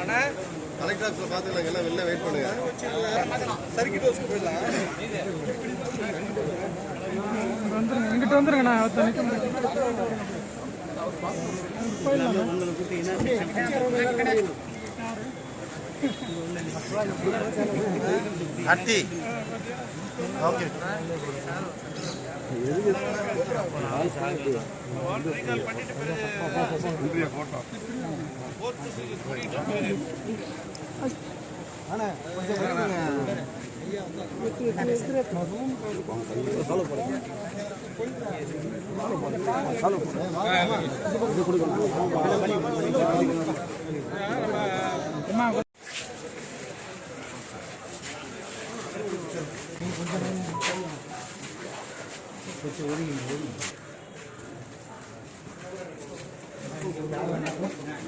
ஆனால் கலெக்டர் ஆஃபீஸில் பார்த்துக்கலாம் எல்லாம் வெளில வெயிட் பண்ணுங்க சர்க்கிட் ஹவுஸ்க்கு போயிடலாம் வந்துருங்க எங்கிட்ட வந்துருங்க நான் தனிக்க அட்டி ஓகே போட்டோ ஒதுங்க